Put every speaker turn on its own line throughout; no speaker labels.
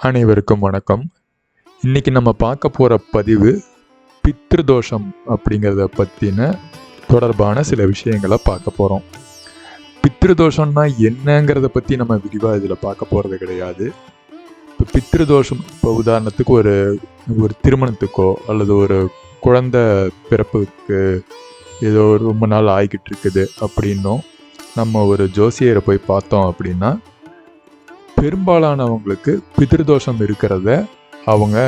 அனைவருக்கும் வணக்கம். இன்றைக்கி நம்ம பார்க்க போகிற பதிவு பித்ருதோஷம் அப்படிங்கிறத பற்றின தொடர்பான சில விஷயங்களை பார்க்க போகிறோம் பித்ருதோஷம்னா என்னங்கிறத பற்றி நம்ம விரிவாக இதில் பார்க்க போகிறது கிடையாது. இப்போ பித்ருதோஷம் இப்போ உதாரணத்துக்கு ஒரு ஒரு திருமணத்துக்கோ அல்லது ஒரு குழந்தை பிறப்புக்கு ஏதோ ரொம்ப நாள் ஆகிக்கிட்டு இருக்குது அப்படின்னும் நம்ம ஒரு ஜோசியரை போய் பார்த்தோம் அப்படின்னா பெரும்பாலானவங்களுக்கு பிதிர்தோஷம் இருக்கிறத அவங்க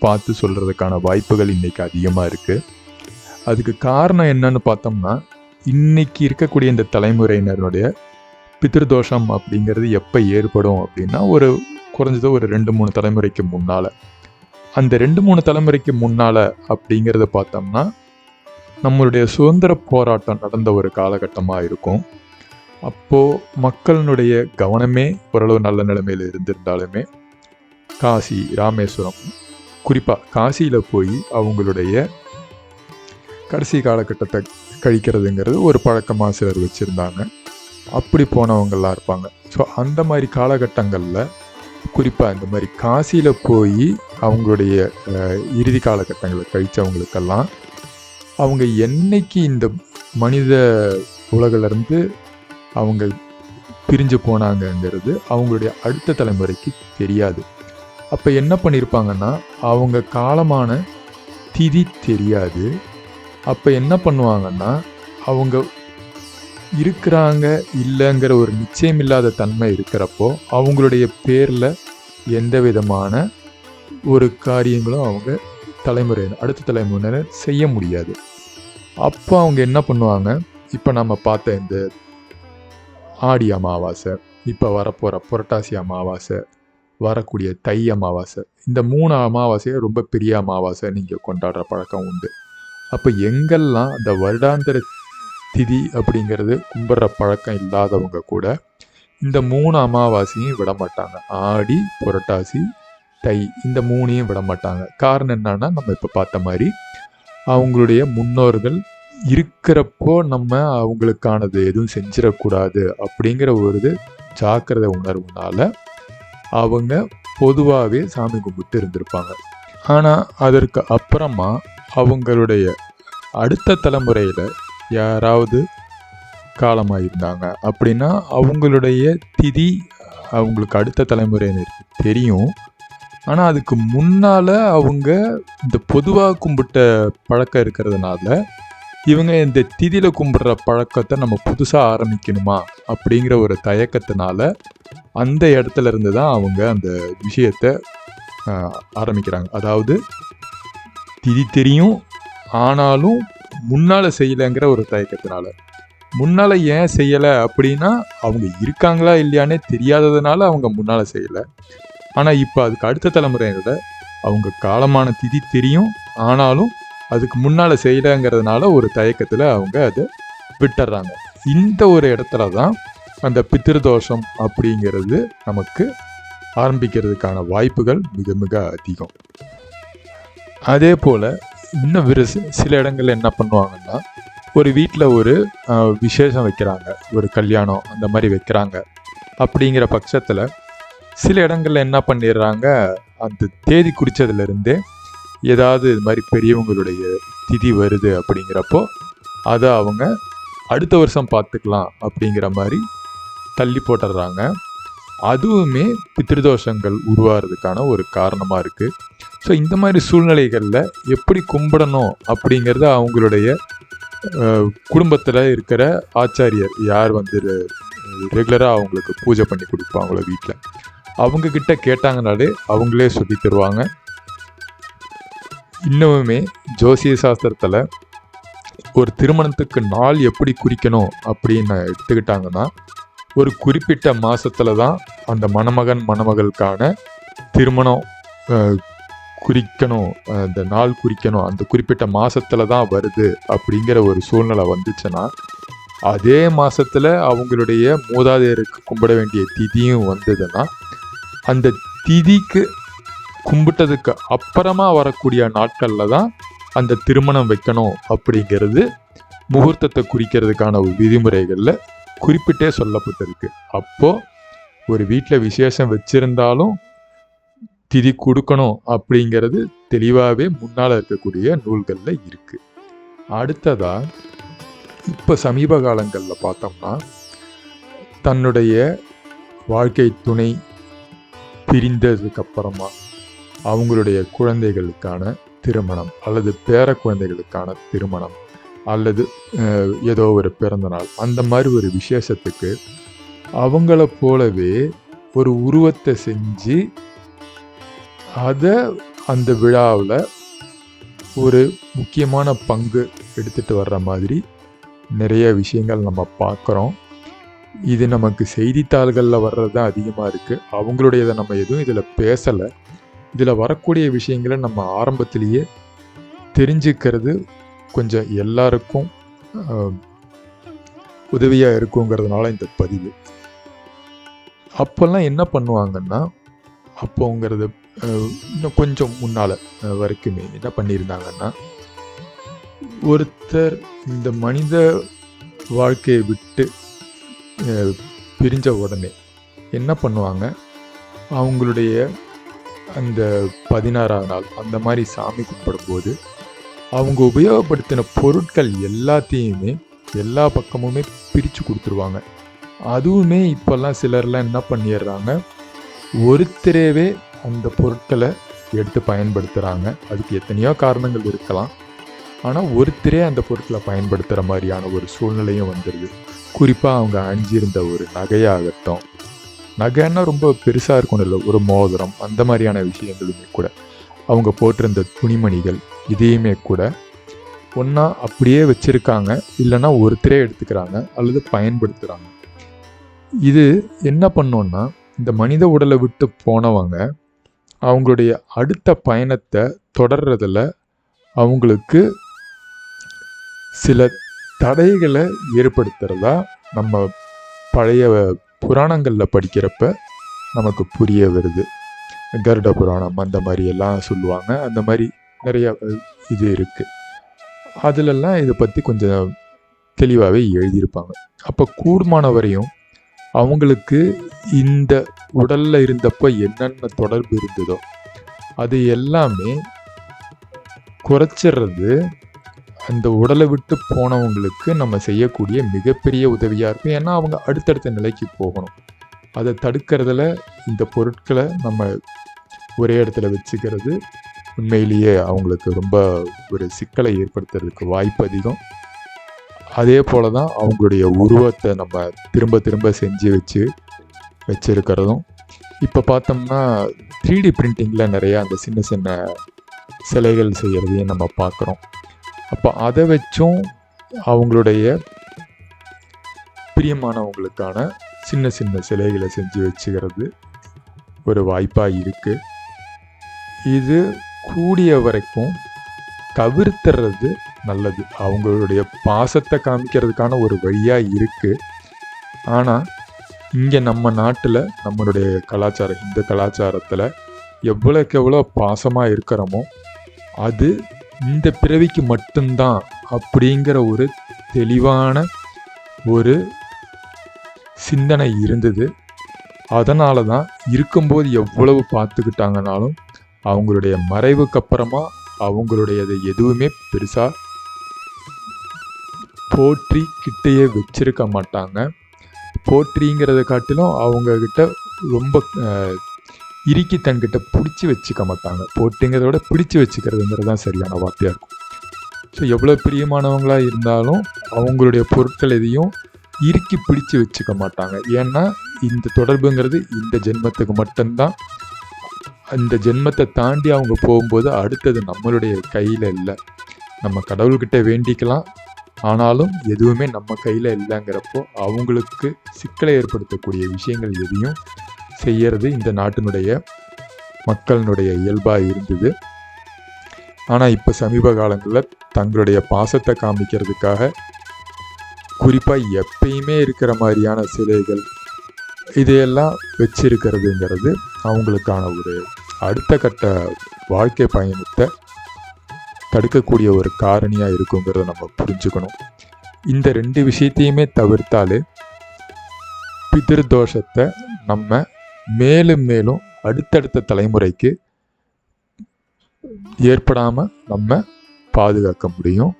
பார்த்து சொல்கிறதுக்கான வாய்ப்புகள் இன்றைக்கி அதிகமாக இருக்குது அதுக்கு காரணம் என்னன்னு பார்த்தோம்னா இன்னைக்கு இருக்கக்கூடிய இந்த தலைமுறையினருடைய பித்திருதோஷம் அப்படிங்கிறது எப்போ ஏற்படும் அப்படின்னா ஒரு குறைஞ்சது ஒரு ரெண்டு மூணு தலைமுறைக்கு முன்னால். அந்த ரெண்டு மூணு தலைமுறைக்கு முன்னால் அப்படிங்கிறத பார்த்தோம்னா நம்மளுடைய சுதந்திர போராட்டம் நடந்த ஒரு காலகட்டமாக இருக்கும். அப்போது மக்களினுடைய கவனமே ஓரளவு நல்ல நிலைமையில் இருந்திருந்தாலுமே காசி ராமேஸ்வரம் குறிப்பாக காசியில் போய் அவங்களுடைய கடைசி காலகட்டத்தை கழிக்கிறதுங்கிறது ஒரு பழக்கமாக சிலர் வச்சுருந்தாங்க. அப்படி போனவங்கெல்லாம் இருப்பாங்க. ஸோ அந்த மாதிரி காலகட்டங்களில் குறிப்பாக இந்த மாதிரி காசியில் போய் அவங்களுடைய இறுதி காலகட்டங்களை கழித்தவங்களுக்கெல்லாம் அவங்க என்னைக்கு இந்த மனித உலகிலேருந்து அவங்க பிரிஞ்சு போனாங்கங்கிறது அவங்களுடைய அடுத்த தலைமுறைக்கு தெரியாது. அப்போ என்ன பண்ணியிருப்பாங்கன்னா அவங்க காலமான திதி தெரியாது. அப்போ என்ன பண்ணுவாங்கன்னா அவங்க இருக்கிறாங்க இல்லைங்கிற ஒரு நிச்சயம் இல்லாத தன்மை இருக்கிறப்போ அவங்களுடைய பேரில் எந்த விதமான ஒரு காரியங்களும் அவங்க தலைமுறையினர் அடுத்த தலைமுறையினர் செய்ய முடியாது. அப்போ அவங்க என்ன பண்ணுவாங்க இப்போ நம்ம பார்த்த இந்த ஆடி அமாவாசை இப்போ வரப்போகிற புரட்டாசி அமாவாசை வரக்கூடிய தை அமாவாசை இந்த மூணு அமாவாசையை ரொம்ப பெரிய அமாவாசை நீங்கள் கொண்டாடுற பழக்கம் உண்டு. அப்போ எங்கெல்லாம் அந்த வருடாந்திர திதி அப்படிங்கிறது கும்பிட்ற பழக்கம் இல்லாதவங்க கூட இந்த மூணு அமாவாசையும் விட மாட்டாங்க. ஆடி புரட்டாசி தை இந்த மூணையும் விட மாட்டாங்க. காரணம் என்னன்னா நம்ம இப்போ பார்த்த மாதிரி அவங்களுடைய முன்னோர்கள் இருக்கிறப்போ நம்ம அவங்களுக்கானது எதுவும் செஞ்சிடக்கூடாது அப்படிங்கிற ஒரு இது ஜாக்கிரதை உணர்வுனால அவங்க பொதுவாகவே சாமி கும்பிட்டு இருந்திருப்பாங்க. ஆனால் அதற்கு அப்புறமா அவங்களுடைய அடுத்த தலைமுறையில் யாராவது காலமாக இருந்தாங்க அப்படின்னா அவங்களுடைய திதி அவங்களுக்கு அடுத்த தலைமுறையினருக்கு தெரியும். ஆனால் அதுக்கு முன்னால் அவங்க இந்த பொதுவாக கும்பிட்ட பழக்கம் இருக்கிறதுனால இவங்க இந்த திதியில் கும்பிட்ற பழக்கத்தை நம்ம புதுசாக ஆரம்பிக்கணுமா அப்படிங்கிற ஒரு தயக்கத்தினால அந்த இடத்துல இருந்து தான் அவங்க அந்த விஷயத்தை ஆரம்பிக்கிறாங்க. அதாவது திதி தெரியும் ஆனாலும் முன்னால் செய்யலைங்கிற ஒரு தயக்கத்தினால. முன்னால் ஏன் செய்யலை அப்படின்னா அவங்க இருக்காங்களா இல்லையானே தெரியாததுனால அவங்க முன்னால் செய்யலை. ஆனால் இப்போ அதுக்கு அடுத்த தலைமுறையோட அவங்க காலமான திதி தெரியும் ஆனாலும் அதுக்கு முன்னால் செய்யலைங்கிறதுனால ஒரு தயக்கத்தில் அவங்க அதை விட்டுறாங்க. இந்த ஒரு இடத்துல தான் அந்த பித்திருதோஷம் அப்படிங்கிறது நமக்கு ஆரம்பிக்கிறதுக்கான வாய்ப்புகள் மிக மிக அதிகம். அதே போல் இன்னும் விரு சில இடங்கள் என்ன பண்ணுவாங்கன்னா ஒரு வீட்டில் ஒரு விசேஷம் வைக்கிறாங்க. ஒரு கல்யாணம் அந்த மாதிரி வைக்கிறாங்க. அப்படிங்கிற பட்சத்தில் சில இடங்களில் என்ன பண்ணிடுறாங்க அந்த தேதி குறித்ததுலேருந்தே ஏதாவது இது மாதிரி பெரியவங்களுடைய திதி வருது அப்படிங்கிறப்போ அதை அவங்க அடுத்த வருஷம் பார்த்துக்கலாம் அப்படிங்கிற மாதிரி தள்ளி போட்டுடுறாங்க. அதுவுமே பித்திருதோஷங்கள் உருவாகிறதுக்கான ஒரு காரணமாக இருக்குது ஸோ இந்த மாதிரி சூழ்நிலைகளில் எப்படி கும்பிடணும் அப்படிங்கிறத அவங்களுடைய குடும்பத்தில் இருக்கிற ஆச்சாரியர் யார் வந்து ரெகுலராக அவங்களுக்கு பூஜை பண்ணி கொடுப்பாங்களோ வீட்டில் அவங்கக்கிட்ட கேட்டாங்கனாலே அவங்களே சொல்லி தருவாங்க. இன்னமுமே ஜோசிய சாஸ்திரத்தில் ஒரு திருமணத்துக்கு நாள் எப்படி குறிக்கணும் அப்படின்னு எடுத்துக்கிட்டாங்கன்னா ஒரு குறிப்பிட்ட மாதத்தில் தான் அந்த மணமகன் மணமகளுக்கான திருமணம் குறிக்கணும் அந்த நாள் குறிக்கணும் அந்த குறிப்பிட்ட மாதத்தில் தான் வருது அப்படிங்கிற ஒரு சூழ்நிலை வந்துச்சுன்னா அதே மாதத்தில் அவங்களுடைய மூதாதையருக்கு கும்பிட வேண்டிய திதியும் வந்ததுன்னா அந்த திதிக்கு கும்பிட்டதுக்கு அப்புறமா வரக்கூடிய நாட்களில் தான் அந்த திருமணம் வைக்கணும் அப்படிங்கிறது முகூர்த்தத்தை குறிக்கிறதுக்கான ஒரு விதிமுறைகளில் குறிப்பிட்டே சொல்லப்பட்டிருக்கு. அப்போ ஒரு வீட்டில் விசேஷம் வச்சிருந்தாலும் திதி கொடுக்கணும் அப்படிங்கிறது தெளிவாகவே முன்னால் இருக்கக்கூடிய நூல்களில் இருக்குது அடுத்ததாக இப்போ சமீப காலங்களில் பார்த்தோம்னா தன்னுடைய வாழ்க்கை துணை பிரிந்ததுக்கப்புறமா அவங்களுடைய குழந்தைகளுக்கான திருமணம் அல்லது பேர குழந்தைகளுக்கான திருமணம் அல்லது ஏதோ ஒரு பிறந்தநாள் அந்த மாதிரி ஒரு விசேஷத்துக்கு அவங்கள போலவே ஒரு உருவத்தை செஞ்சு அதை அந்த விழாவில் ஒரு முக்கியமான பங்கு எடுத்துட்டு வர்ற மாதிரி நிறைய விஷயங்கள் நம்ம பார்க்குறோம். இது நமக்கு செய்தித்தாள்களில் வர்றது தான் அதிகமாக இருக்குது அவங்களுடையதை நம்ம எதுவும் இதில் பேசலை. இதில் வரக்கூடிய விஷயங்களை நம்ம ஆரம்பத்திலேயே தெரிஞ்சுக்கிறது கொஞ்சம் எல்லாருக்கும் உதவியாக இருக்குங்கிறதுனால இந்த பதிவு. அப்போல்லாம் என்ன பண்ணுவாங்கன்னா அப்போங்கிறது அஹ், இன்னும் கொஞ்சம் முன்னால் வரைக்குமே என்ன பண்ணியிருந்தாங்கன்னா ஒருத்தர் இந்த மனித வாழ்க்கையை விட்டு அஹ், பிரிஞ்ச உடனே என்ன பண்ணுவாங்க அவங்களுடைய அந்த பதினாறாவது நாள் அந்த மாதிரி சாமி கும்பிடும்போது அவங்க உபயோகப்படுத்தின பொருட்கள் எல்லாத்தையுமே எல்லா பக்கமுமே பிரித்து கொடுத்துருவாங்க. அதுவுமே இப்போல்லாம் சிலர்லாம் என்ன பண்ணிடுறாங்க ஒருத்தரேவே அந்த பொருட்களை எடுத்து பயன்படுத்துகிறாங்க அதுக்கு எத்தனையோ காரணங்கள் இருக்கலாம். ஆனால் ஒருத்தரே அந்த பொருட்களை பயன்படுத்துகிற மாதிரியான ஒரு சூழ்நிலையும் வந்துடுது குறிப்பாக அவங்க அணிஞ்சிருந்த ஒரு நகையாகட்டும் நகைன்னா ரொம்ப பெருசாக இருக்கணும் இல்லை. ஒரு மோதிரம் அந்த மாதிரியான விஷயங்களுமே கூட. அவங்க போட்டிருந்த துணிமணிகள் இதையுமே கூட ஒன்றா அப்படியே வச்சுருக்காங்க. இல்லைன்னா ஒருத்தரே எடுத்துக்கிறாங்க அல்லது பயன்படுத்துகிறாங்க இது என்ன பண்ணோன்னா இந்த மனித உடலை விட்டு போனவங்க அவங்களுடைய அடுத்த பயணத்தை தொடர்றதில் அவங்களுக்கு சில தடைகளை ஏற்படுத்துகிறதா நம்ம பழைய புராணங்களில் படிக்கிறப்ப நமக்கு புரிய வருது. கருட புராணம் அந்த மாதிரி எல்லாம் சொல்லுவாங்க. அந்த மாதிரி நிறையா இது இருக்குது அதிலெல்லாம் இதை பற்றி கொஞ்சம் தெளிவாகவே எழுதியிருப்பாங்க. அப்போ கூடுமான வரையும் அவங்களுக்கு இந்த உடலில் இருந்தப்போ என்னென்ன தொடர்பு இருந்ததோ அது எல்லாமே குறைச்சிடுறது அந்த உடலை விட்டு போனவங்களுக்கு நம்ம செய்யக்கூடிய மிகப்பெரிய உதவியாக இருக்கும். ஏன்னா அவங்க அடுத்தடுத்த நிலைக்கு போகணும். அதை தடுக்கிறதுல இந்த பொருட்களை நம்ம ஒரே இடத்துல வச்சுக்கிறது உண்மையிலேயே அவங்களுக்கு ரொம்ப ஒரு சிக்கலை ஏற்படுத்துறதுக்கு வாய்ப்பு அதிகம். அதே போல தான் அவங்களுடைய உருவத்தை நம்ம திரும்ப திரும்ப செஞ்சு வச்சு வச்சிருக்கிறதும். இப்போ பார்த்தோம்னா த்ரீ டி பிரிண்டிங்கில் நிறையா அந்த சின்ன சின்ன சிலைகள் செய்கிறதையும் நம்ம பார்க்குறோம். அப்போ அதை வச்சும் அவங்களுடைய பிரியமானவங்களுக்கான சின்ன சின்ன சிலைகளை செஞ்சு வச்சுக்கிறது ஒரு வாய்ப்பாக இருக்குது இது கூடிய வரைக்கும் தவிர்த்துறது நல்லது. அவங்களுடைய பாசத்தை காமிக்கிறதுக்கான ஒரு வழியாக இருக்குது ஆனால் இங்கே நம்ம நாட்டில் நம்மளுடைய கலாச்சாரம் இந்த கலாச்சாரத்தில் எவ்வளோக்கு எவ்வளோ பாசமாக இருக்கிறோமோ அது இந்த பிறவிக்கு மட்டும்தான் அப்படிங்கிற ஒரு தெளிவான ஒரு சிந்தனை இருந்தது. அதனால தான் இருக்கும்போது எவ்வளவு பார்த்துக்கிட்டாங்கனாலும் அவங்களுடைய மறைவுக்கு அப்புறமா அவங்களுடையது எதுவுமே பெருசாக போற்றி கிட்டேயே வச்சிருக்க மாட்டாங்க. போற்றிங்கிறத காட்டிலும் அவங்கக்கிட்ட ரொம்ப இறுக்கி தன்கிட்ட பிடிச்சி வச்சுக்க மாட்டாங்க. போட்டுங்கிறத விட பிடிச்சி வச்சுக்கிறதுங்கிறது தான் சரியான வார்த்தையாக இருக்கும். ஸோ எவ்வளோ பிரியமானவங்களாக இருந்தாலும் அவங்களுடைய பொருட்கள் எதையும் இறுக்கி பிடிச்சி வச்சுக்க மாட்டாங்க. ஏன்னா இந்த தொடர்புங்கிறது இந்த ஜென்மத்துக்கு மட்டும்தான். அந்த ஜென்மத்தை தாண்டி அவங்க போகும்போது அடுத்தது நம்மளுடைய கையில் இல்லை. நம்ம கடவுள்கிட்ட வேண்டிக்கலாம். ஆனாலும் எதுவுமே நம்ம கையில் இல்லைங்கிறப்போ அவங்களுக்கு சிக்கலை ஏற்படுத்தக்கூடிய விஷயங்கள் எதையும் செய்யறது இந்த நாட்டினுடைய மக்களினுடைய இயல்பாக இருந்தது. ஆனால் இப்போ சமீப காலங்களில் தங்களுடைய பாசத்தை காமிக்கிறதுக்காக குறிப்பாக எப்பயுமே இருக்கிற மாதிரியான சிலைகள் இதையெல்லாம் வச்சிருக்கிறதுங்கிறது அவங்களுக்கான ஒரு அடுத்த கட்ட வாழ்க்கை பயணத்தை தடுக்கக்கூடிய ஒரு காரணியாக இருக்குங்கிறத நம்ம புரிஞ்சுக்கணும். இந்த ரெண்டு விஷயத்தையுமே தவிர்த்தாலே பிதிர்தோஷத்தை நம்ம மேலும் மேலும் அடுத்தடுத்த தலைமுறைக்கு ஏற்படாமல் நம்ம பாதுகாக்க முடியும்.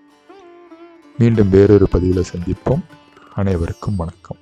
மீண்டும் வேறொரு பதிவில் சந்திப்போம். அனைவருக்கும் வணக்கம்.